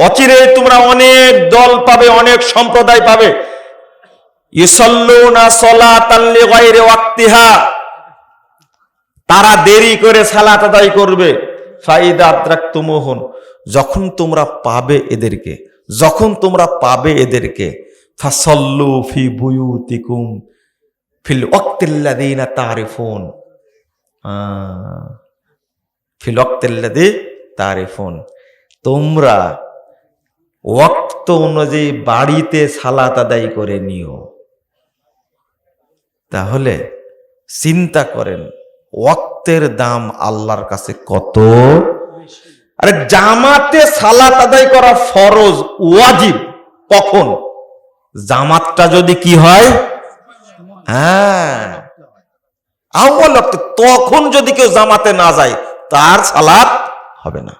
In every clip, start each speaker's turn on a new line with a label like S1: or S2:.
S1: অচিরে তোমরা অনেক দল পাবে, অনেক সম্প্রদায় পাবে। ওয়াক্তিহা। তারা দেরি করে সালাত আদায় করবে। আদ্রাক্তুমুহুন। যখন তোমরা পাবে এদেরকে, যখন তোমরা পাবে এদেরকে, ফাসল্লু ফি বুয়ুতিকুম ফিল ওয়াক্তিল্লাযিনা তারিফুন। ফিল ওয়াক্তিল্লাযী তারিফুন তোমরা ওয়াক্ত অনুযায়ী বাড়িতে সালাত আদায় করে নিও। তাহলে চিন্তা করেন, ওয়াক্তের দাম আল্লাহর কাছে কত? আরে জামাতে সালাত আদায় করা ফরজ, ওয়াজিব, কখন? জামাতটা যদি কি হয়? হ্যাঁ। তখন যদি কেউ জামাতে না যায়, তার সালাত হবে না।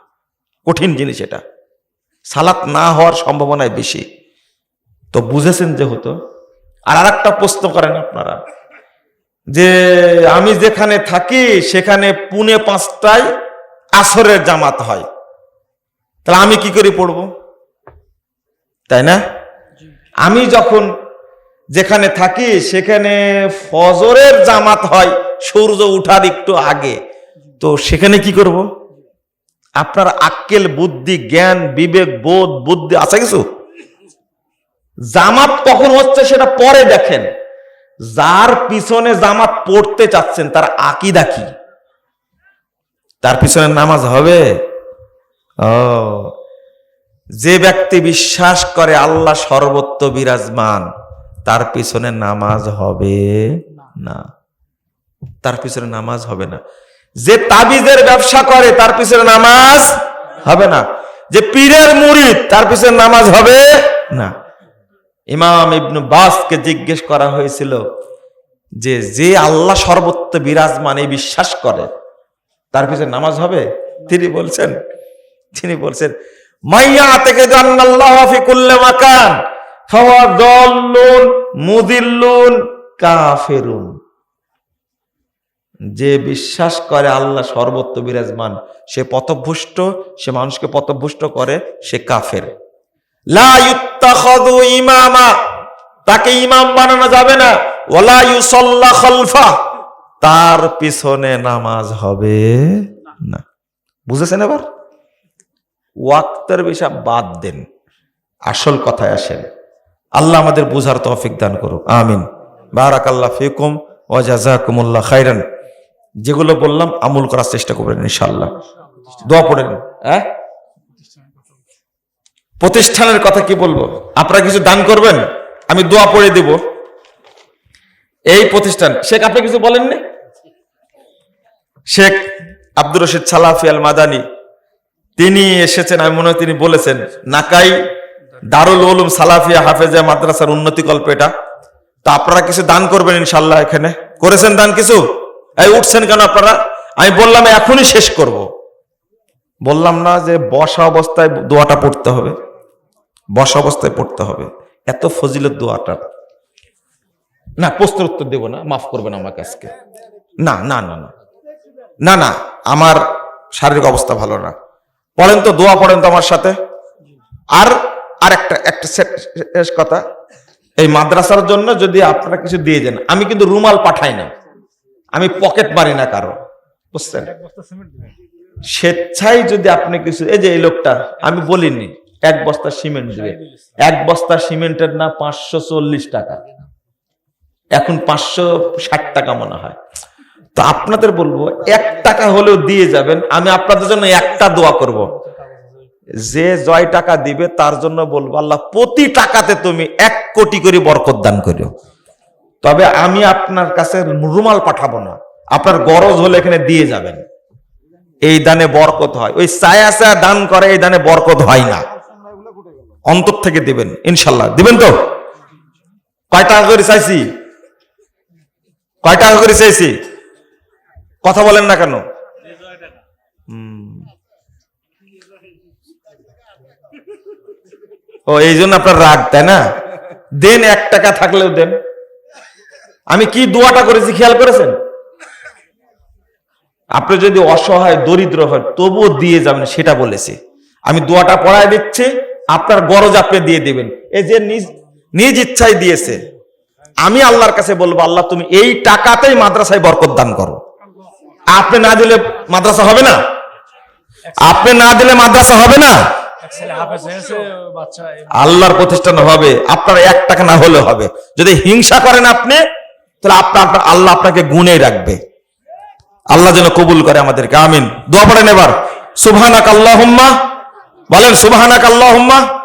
S1: কঠিন জিনিস এটা। সালাত না হওয়ার সম্ভাবনায় বেশি। তো বুঝেছেন যেহেতু আর আর একটা প্রশ্ন করেন আপনারা। যে আমি যেখানে থাকি, সেখানে পুনে পাঁচটায় আসরের জামাত হয়। তাহলে আমি কি করে পড়ব? তাই না? আমি যখন যেখানে থাকি, সেখানে ফজরের জামাত হয়, সূর্য উঠার একটু আগে। তো সেখানে কি করব? আপনার আক্কেল, বুদ্ধি, জ্ঞান, বিবেক, বোধ, বুদ্ধি, আছে কিছু? জামাত কখন হচ্ছে সেটা পরে দেখেন। যার পিছনে জামাত পড়তে চাচ্ছেন, তার আকিদা কি? তার পিছনে নামাজ হবে? ও। যে ব্যক্তি বিশ্বাস করে আল্লাহ সর্বত্র বিরাজমান, তার পিছনে নামাজ হবে না। তার পিছনে নামাজ হবে না। যে তাবিজের ব্যবসা করে, তার পিছনে নামাজ হবে না। যে পীরের মুরিদ, তার পিছনে নামাজ হবে না। ইমাম ইবনু বাসকে জিজ্ঞেস করা হয়েছিল যে যে আল্লাহ সর্বত্র বিরাজমান, এই বিশ্বাস করে, তার পিছনে নামাজ হবে? তিনি বলছেন তিনি বলছেন, মাইয়া থেকে মাকান মুদিল্লুন, কাফিরুন। যে বিশ্বাস করে আল্লাহ সর্বত্র বিরাজমান, সে পথভ্রষ্ট, সে মানুষকে পথভ্রষ্ট করে, সে কাফের। ইমামা, তাকে ইমাম বানানো যাবে না। ইউসাল্লা খালফা, তার পিছনে নামাজ হবে না। বুঝেছেন এবার? ওয়াক্তের বিষয় বাদ দেন। আসল কথায় আসেন। আল্লাহ আমাদের বুঝার তৌফিক দান করুক। আমিন। বারাকাল্লাহ ফিকুম ওয়া জাযাকুমুল্লাহ খাইরান। যেগুলো বললাম, আমল করার চেষ্টা করবেন, ইনশাআল্লাহ। দোয়া পড়েন। হ্যাঁ? প্রতিষ্ঠানের কথা কি বলব? আপনারা কিছু দান করবেন? আমি দোয়া পড়ে দেব। এই প্রতিষ্ঠান, শেখ, আপনি কিছু বলেননি? শেখ আব্দুর রশিদ সালাফি আল মাদানি তিনি এসেছেন, আমি মনে হয় তিনি বলেছেন, নাকাই দারুল উলুম সালাফিয়া হাফেজা মাদ্রাসার উন্নতি কল্প এটা। তো আপনারা কিছু দান করবেন ইনশাল্লাহ এখানে। করেছেন দান কিছু? এই উঠছেন কেন আপনারা? আমি বললাম এখনই শেষ করব। বললাম না যে বসা অবস্থায় দোয়াটা পড়তে হবে। বসা অবস্থায় পড়তে হবে। এত ফজিলত দোয়াটা। না প্রশ্নের উত্তর দেব না মাফ করবেন আমাকে আজকে। না না না না। না না আমার শারীরিক অবস্থা ভালো না। পড়েন তো দোয়া পড়েন তো আমার সাথে। আর আর একটা একটা শেষ কথা। এই মাদ্রাসার জন্য যদি আপনারা কিছু দিয়ে দেন আমি কিন্তু রুমাল পাঠাই না আমি পকেট মারি না কারও, বুঝছেন? স্বেচ্ছায় যদি আপনি কিছু, এই যে এই লোকটা, আমি বলিনি, এক বস্তা সিমেন্ট দিবে। এক বস্তা সিমেন্টের না পাঁচশো চল্লিশ টাকা। এখন পাঁচশো ষাট টাকা মনে হয়। তো আপনাদের বলব, এক টাকা হলেও দিয়ে যাবেন, আমি আপনাদের জন্য একটা দোয়া করব। যে জয় টাকা দিবে, তার জন্য বলব, আল্লাহ, প্রতি টাকাতে তুমি এক কোটি করে বরকত দান করিও। তবে আমি আপনার কাছে রুমাল পাঠাবো না। আপনার গরজ হলে এখানে দিয়ে যাবেন। এই দানে বরকত হয়। ওই ছায়া ছায়া দান করে, এই দানে বরকত হয় না। অন্তর থেকে দিবেন, ইনশাল্লাহ। দিবেন তো? কয় টাকা করে চাইছি? কয় টাকা করে চাইছি? কথা বলেন না কেন? ও, এই জন্য আপনার রাগ, তাই না? দেন এক টাকা থাকলেও দেন। আমি কি দোয়াটা করেছি, খেয়াল করেছেন? আপনি যদি অসহায়, দরিদ্র হয় তবুও দিয়ে যাবেন, সেটা বলেছে। আমি দোয়াটা পড়ায় দিচ্ছি, আপনার গরজ আপনি দিয়ে দেবেন। এই যে নিজ নিজ ইচ্ছায় দিয়েছে। আমি আল্লাহর কাছে বলব, আল্লাহ তুমি এই টাকাতেই মাদ্রাসায় বরকত দান করো। আপনি না দিলে মাদ্রাসা হবে না? আপনি না দিলে মাদ্রাসা হবে না? আল্লাহর প্রতিষ্ঠান হবে, আপনার এক টাকা না হলে হবে। যদি হিংসা করেন আপনি তাহলে আপনার আল্লাহ আপনাকে গুনে রাখবে। আল্লাহ যেন কবুল করে আমাদেরকে, আমিন। দোয়া পড়েন এবার। সুবহানাক আল্লাহুম্মা বলেন সুবহানাক আল্লাহুম্মা